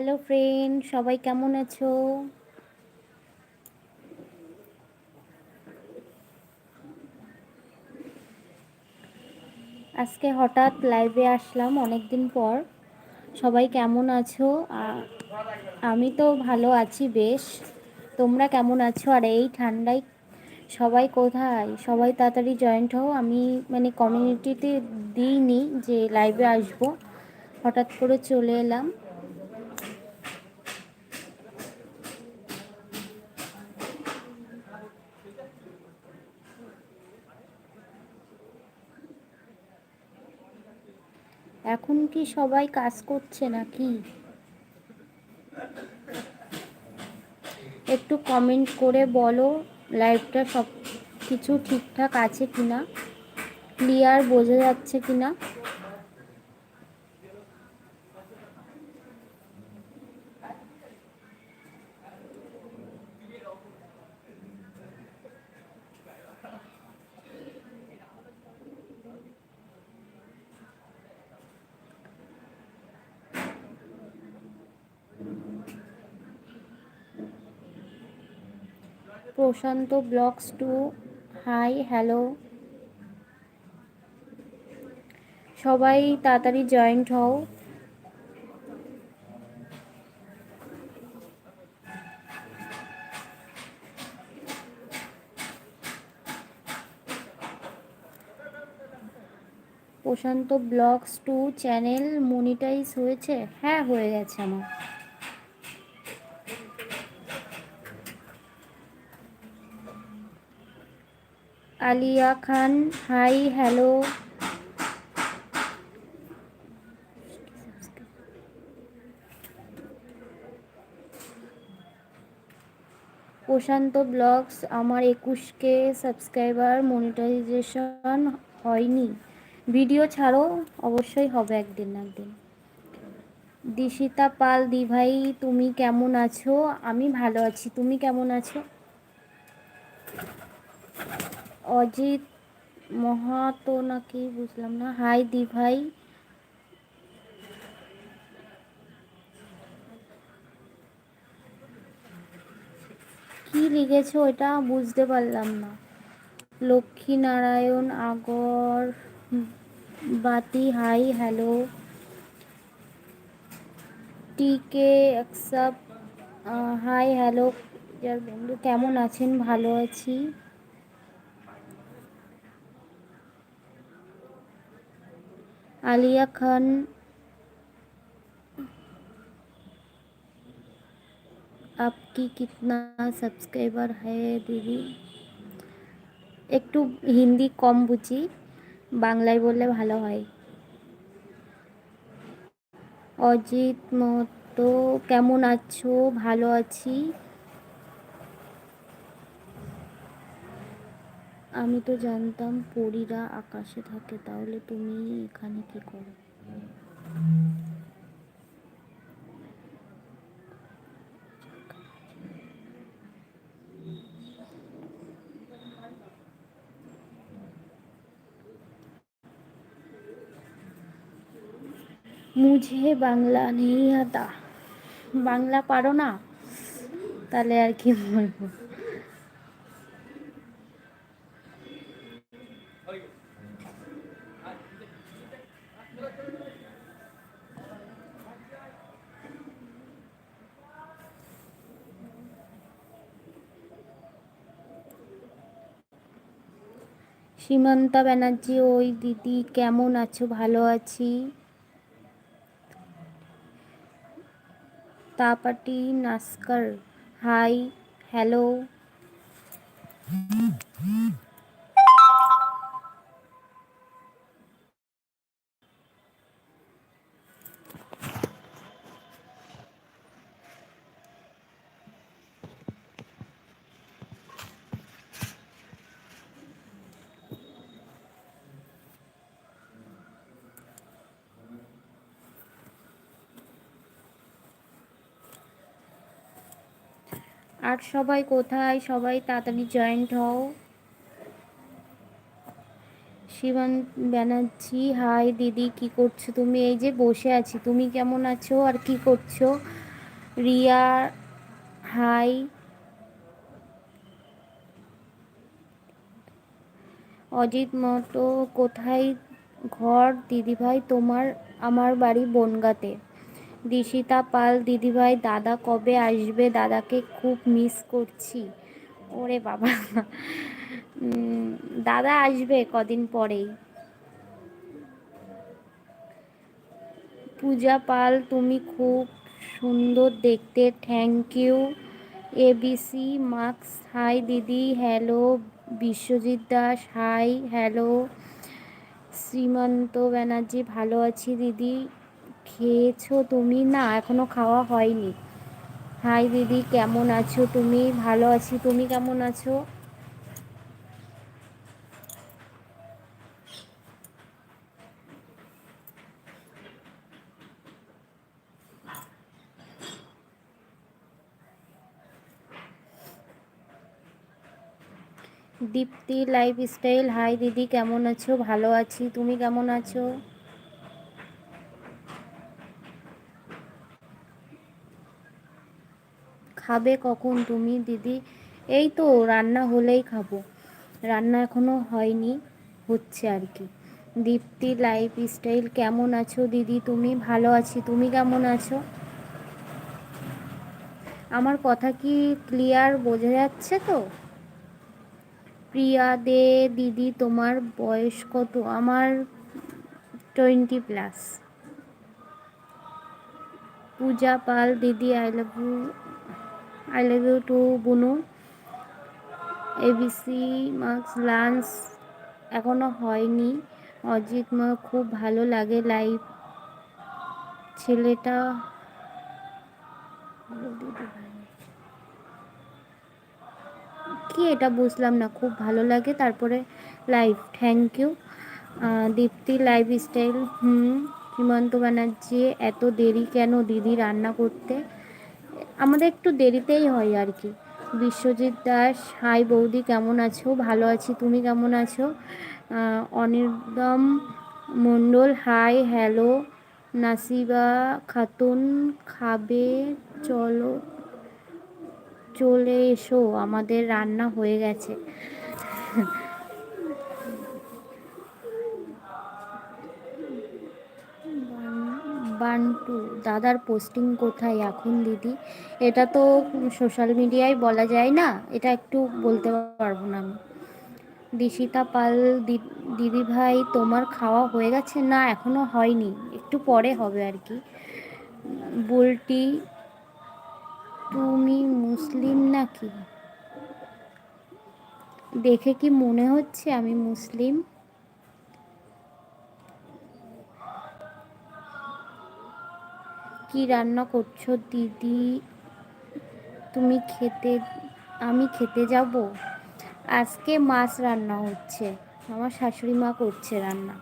Hello friend সবাই কেমন আছো? আজকে হঠাৎ লাইভে আসলাম অনেক দিন পর। সবাই কেমন আছো? আমি তো ভালো আছি বেশ। তোমরা কেমন আছো? আর এই ঠান্ডায় সবাই কোথায়? সবাই তাড়াতাড়ি জয়েন্ট হও। আমি মানে কমিউনিটিতে দিইনি যে লাইভে আসব। হঠাৎ করে চলে এলাম। এখন কি সবাই কাজ করছে নাকি? একটু কমেন্ট করে বলো লাইভটা সব কিছু ঠিকঠাক আছে কিনা? ক্লিয়ার বোঝা যাচ্ছে কিনা? Prashant blogs two, hi, hello. সবাই তাড়াতাড়ি জয়েন্ট হও। Prashant blogs two channel monetize হয়েছে? হ্যাঁ হয়ে গেছে আমার। Alia Khan, hi, hello. Prashant blogs, আমার একুশকে সাবস্ক্রাইবার মনিটাইজেশন হয়নি। ভিডিও ছাড়ো, অবশ্যই হবে একদিন না একদিন। দিশিতা পাল, দিভাই, তুমি কেমন আছো? আমি ভালো আছি, তুমি কেমন আছো? অজিত মহাতো নাকি, বুঝলাম না। হাই দি ভাই। কি লিখেছো ওটা বুঝতে পারলাম না। লক্ষ্মী নারায়ণ আগর, বাতি, হাই, হ্যালো। টিকে অ্যাকসেপ্ট হাই, হ্যালো। যার বন্ধু, কেমন আছেন? ভালো আছি। আলিয়া খান আপকি কিতনা সাবস্ক্রাইবার হ্যায় দিদি? একটু হিন্দি কম বুঝি, বাংলায় বললে ভালো হয়। অজিত মতো কেমন আছো? ভালো আছি। আমি তো জানতাম পরীরা আকাশে থাকে, তাহলে তুমি এখানে কি করো? মুঝে বাংলা নেই আতা বাংলা পারো না? তাহলে আর কি বলব? সীমান্তা ব্যানার্জি ওই দিদি কেমন আছো? ভালো আছি। তাপাটি নাস্কার হাই হ্যালো। আর সবাই কোথায়? সবাই তাড়াতাড়ি জয়েন্ট হও। শিবান ব্যানার্জি হাই দিদি, কি করছ তুমি? এই যে বসে আছি। তুমি কেমন আছো? আর কি করছ? রিয়া হাই অজিত মতো, কোথায় ঘর? দিদিভাই, তোমার, আমার বাড়ি বনগাতে। দিশিতা পাল, দিদিভাই, দাদা কবে আসবে? দাদাকে খুব মিস করছি। ওরে বাবা। দাদা আসবে কদিন পরেই। পূজা পাল, তুমি খুব সুন্দর দেখতে। Thank you ABC marks hi দিদি hello Biswajit Das hi hello Srimanta Banerjee, ভালো আছি দিদি। খেয়েছো তুমি? না, এখনও খাওয়া হয়নি। হাই দিদি, কেমন আছো তুমি? ভালো আছি, তুমি কেমন আছো? দীপ্তি লাইফস্টাইল, হাই দিদি, কেমন আছো? ভালো আছি, তুমি কেমন আছো? খাবে কখন তুমি, দিদি? এই তো রান্না হলেই খাব। রান্না এখনও হয়নি, হচ্ছে আর কি। দীপ্তি লাইফ স্টাইল কেমন আছো দিদি তুমি? ভালো আছি, তুমি কেমন আছো? আমার কথা কি ক্লিয়ার বোঝা যাচ্ছে তো? প্রিয়া দে, দিদি তোমার বয়স কত? আমার টোয়েন্টি প্লাস পূজা পাল, দিদি I love you I love you too বুনু এবিসি মার্কস লাঞ্চ এখনও হয়নি। অজিত মা, খুব ভালো লাগে লাইভ ছেলেটা কি এটা বুঝলাম না, খুব ভালো লাগে, তারপরে live thank you Dipti lifestyle হুম, হিমন্ত ব্যানার্জি, এত দেরি কেন দিদি রান্না করতে? আমাদের একটু দেরিতেই হয় আর কি। বিশ্বজিৎ দাস, হাই বৌদি কেমন আছো? ভালো আছি, তুমি কেমন আছো? অনির্দম মণ্ডল, হাই, হ্যালো, নাসিবা খাতুন, খাবে, চলো, চলে এসো, আমাদের রান্না হয়ে গেছে। বান্টু, দাদার পোস্টিং কোথায় এখন দিদি? এটা তো সোশ্যাল মিডিয়ায় বলা যায় না, এটা একটু বলতে পারব না আমি। দিশিতা পাল দিদি ভাই, তোমার খাওয়া হয়ে গেছে? না, এখনও হয়নি, একটু পরে হবে আর কি। বুলটি, তুমি মুসলিম নাকি? দেখে কি মনে হচ্ছে আমি মুসলিম? কি রান্না করছ, দিদি? তুমি খেতে, আমি খেতে যাব? আজকে মাছ রান্না হচ্ছে। আমার শাশুড়ি মা করছে রান্না।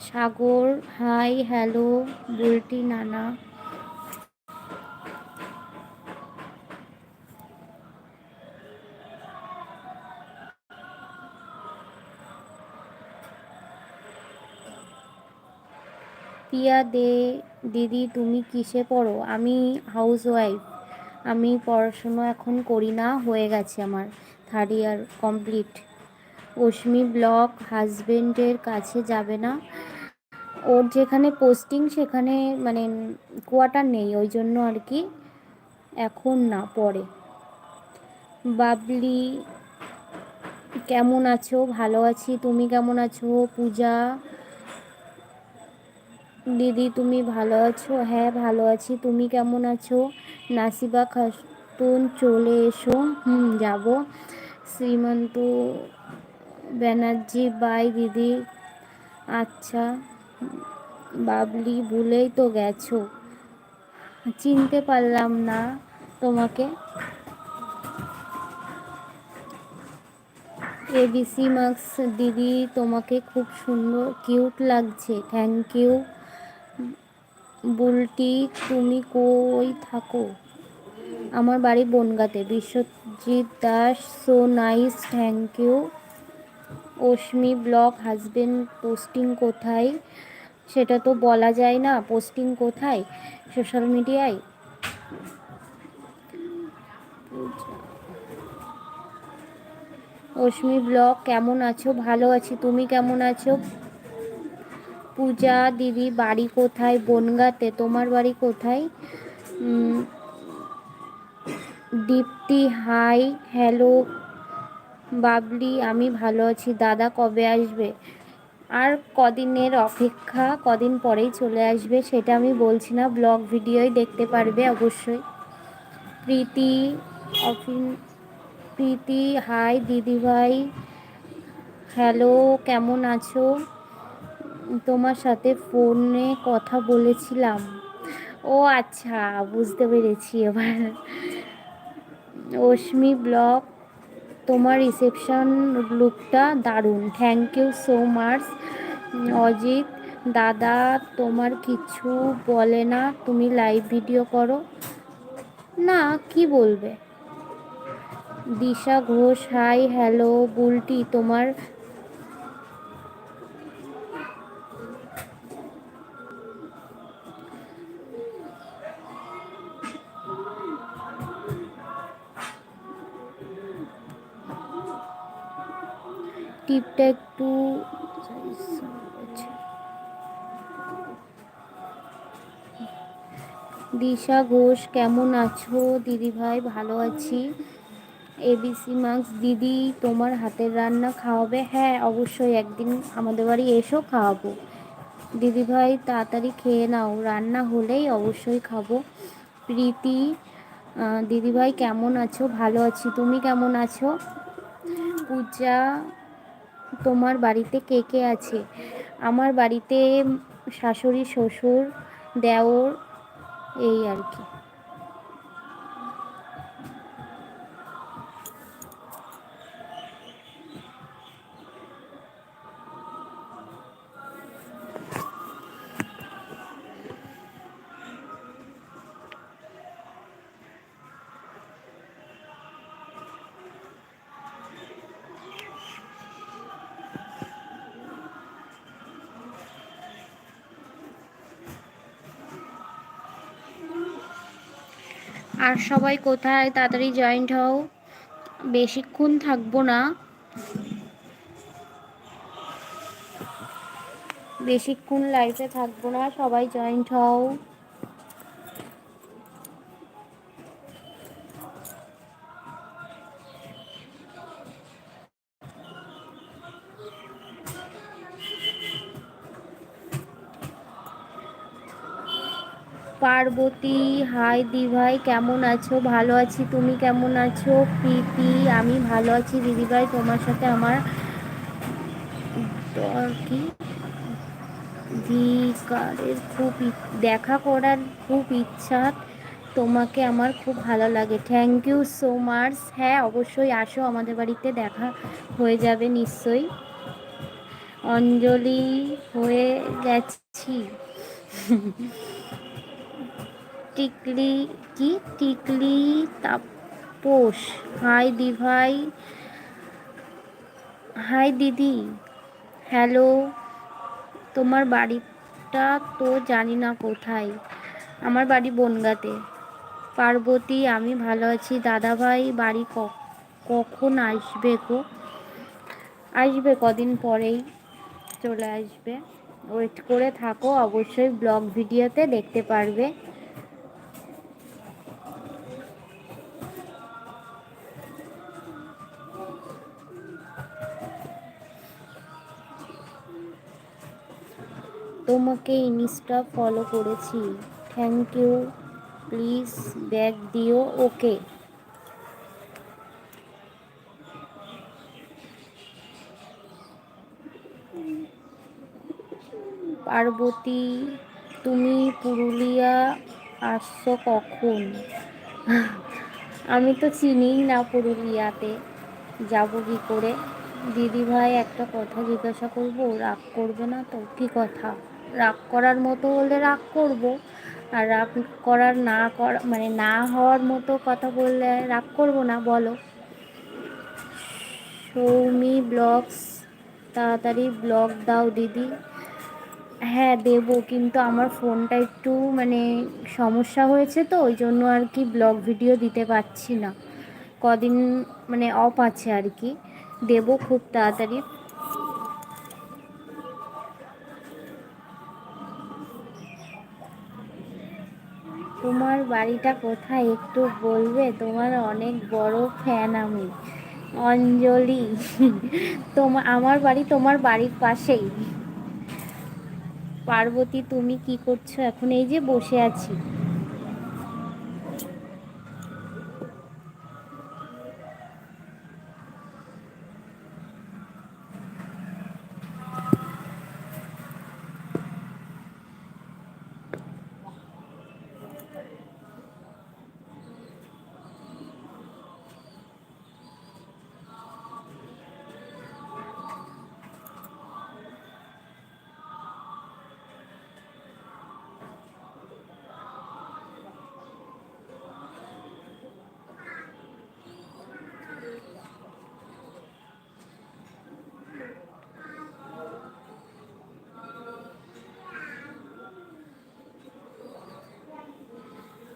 সাগর, হাই, হ্যালো, বুলটি, নানা। পিয়া দে, দিদি তুমি কিসে পড়ো? আমি হাউস ওয়াইফ আমি পড়াশুনো এখন করি না, হয়ে গেছে আমার third year complete Ashmi blog হাজবেন্ডের কাছে যাবে না। ওর যেখানে পোস্টিং সেখানে মানে কোয়ার্টার নেই, ওই জন্য আর কি এখন না পড়ে বাবলি, কেমন আছো? ভালো আছি, তুমি কেমন আছো? পূজা দিদি তুমি ভালো আছো? হ্যাঁ ভালো আছি। তুমি কেমন আছো? নাসিবা খাতুন, চলে এসো। হুম, যাব। শ্রীমন্ত ব্যানার্জি, বাই দিদি। আচ্ছা বাবলি, ভুলেই তো গেছো। চিনতে পারলাম না তোমাকে। এবিসি মার্কস দিদি, তোমাকে খুব সুন্দর, কিউট লাগছে। Thank you. বুলটি, তুমি কই থাকো? আমার বাড়ি বনগাতে। Biswajit Das so nice thank you Ashmi blog husband posting কোথায়? সেটা তো বলা যায় না পোস্টিং কোথায়? সোশ্যাল মিডিয়ায় অশ্মি ব্লগ, কেমন আছো? ভালো আছি, তুমি কেমন আছো? পূজা, দিদি, বাড়ি কোথায়? বনগাতে। তোমার বাড়ি কোথায়? দীপ্তি, হাই, হ্যালো, বাবলি, আমি ভালো আছি। দাদা কবে আসবে? আর কদিনের অপেক্ষা? কদিন পরেই চলে আসবে, সেটা আমি বলছি না। ব্লগ ভিডিওই দেখতে পারবে অবশ্যই। প্রীতি, অফিন, প্রীতি, হাই, দিদিভাই, হ্যালো, কেমন আছো? তোমার সাথে ফোনে কথা বলেছিলাম। ও আচ্ছা বুঝতে পেরেছি এবার। অশ্মি ব্লক তোমার রিসেপশন লুকটা দারুণ। Thank you so much Ajit. দাদা, তোমার কিছু বলে না, তুমি লাইভ ভিডিও করো। না, কি বলবে? দিশা ঘোষ হাই হ্যালো বুলটি, তোমার দিশা ঘোষ, কেমন আছো? দিদি ভাই, ভালো আছি। এবিসি মার্কস দিদি, তোমার হাতের রান্না খাওয়াবে? হ্যাঁ অবশ্যই একদিন আমাদের বাড়ি এসো, খাওয়াবো। দিদি ভাই, তাড়াতাড়ি খেয়ে নাও। রান্না হলেই অবশ্যই খাব। প্রীতি দিদি ভাই, কেমন আছো? ভালো আছি। তুমি কেমন আছো? পূজা, তোমার বাড়িতে কে কে আছে? আমার বাড়িতে শাশুড়ি, শ্বশুর, দেওর এই আর কি। আর সবাই কোথায়? তাড়াতাড়ি জয়েন্ট হও। বেশিক্ষণ থাকব না। বেশিক্ষণ লাইফে থাকব না। সবাই জয়েন্ট হও। পার্বতী, হাই দিভাই, কেমন আছো? ভালো আছি, তুমি কেমন আছো? প্রীতি, আমি ভালো আছি। দিদিভাই তোমার সাথে আমার কি? ভিকারের খুব দেখা করার খুব ইচ্ছা। তোমাকে আমার খুব ভালো লাগে। থ্যাংক ইউ সো মাচ হ্যাঁ অবশ্যই আসো, আমাদের বাড়িতে দেখা হয়ে যাবে নিশ্চয়ই। অঞ্জলি হয়ে গেছি। টিকলি, কি? টিকলি তাপস। হাই দিভাই। হাই দিদি। হ্যালো। তোমার বাড়িটা তো জানি না কোথায়। আমার বাড়ি বনগাতে। পার্বতী, আমি ভালো আছি। দাদাভাই, বাড়ি কখন আসবে গো? আসবে কদিন পরেই। চলে আসবে। ওয়েট করে থাকো। অবশ্যই ব্লগ ভিডিওতে দেখতে পারবে। তোমাকে ইনস্টা ফলো করেছি। থ্যাংক ইউ প্লিজ ব্যাগ দিও ওকে পার্বতী, তুমি পুরুলিয়া আসছো কখন? আমি তো চিনিই না পুরুলিয়াতে। যাব কি করে? দিদি ভাই একটা কথা জিজ্ঞাসা করব, রাগ করবে না তো? কি কথা? রাগ করার মতো হলে রাগ করব। আর রাগ করার না করা মানে না হওয়ার মতো কথা বললে রাগ করব না, বলো। সৌমি ব্লগস তাড়াতাড়ি ব্লগ দাও দিদি। হ্যাঁ দেব, কিন্তু আমার ফোনটা একটু মানে সমস্যা হয়েছে তো, ওই জন্য আর কি ব্লগ ভিডিও দিতে পারছি না। কদিন মানে অফ আছে আর কি। দেবো খুব তাড়াতাড়ি। তোমার বাড়িটা কোথায় একটু বলবে? তোমার অনেক বড় ফ্যান আমি। অঞ্জলি তোমার আমার বাড়ি তোমার বাড়ির পাশেই। পার্বতী, তুমি কি করছ? এখন এই যে বসে আছি।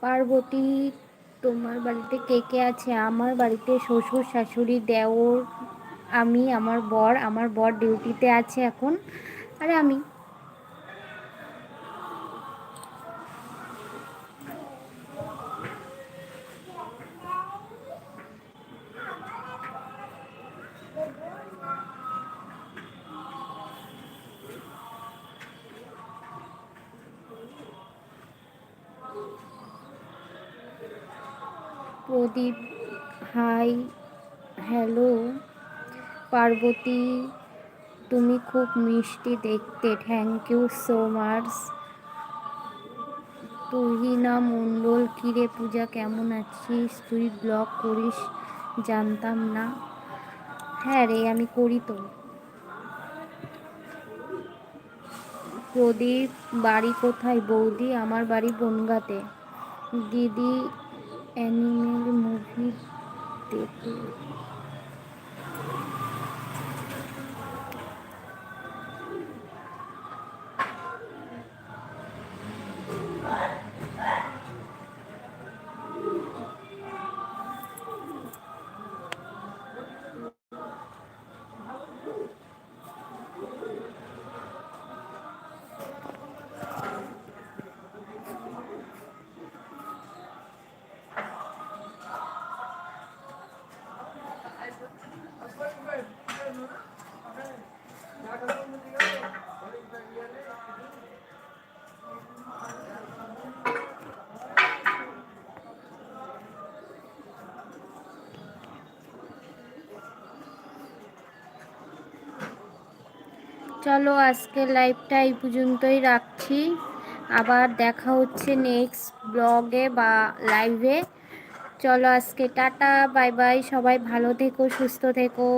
পার্বতী, তোমার বাড়িতে কে কে আছে? আমার বাড়িতে শ্বশুর, শাশুড়ি, দেওর, আমি, আমার বর আমার বর ডিউটিতে আছে এখন। আর আমি। হ্যালো, পার্বতী, তুমি খুব মিষ্টি দেখতে। Thank you so much Tuhina Mondal, কিরে পূজা, কেমন আছিস? তুই ব্লগ করিস? জানতাম না। হ্যাঁ রে, আমি করি তো। প্রদীপ, বাড়ি কোথায়? বৌদি, আমার বাড়ি বনগাতে। দিদি অ্যানিমেল মুভি দেখে। চলো আজকে লাইভটা এই পর্যন্তই রাখছি। আবার দেখা হচ্ছে নেক্সট ব্লগে বা লাইভে চলো আজকে টাটা বাই বাই সবাই ভালো থেকো, সুস্থ থেকো।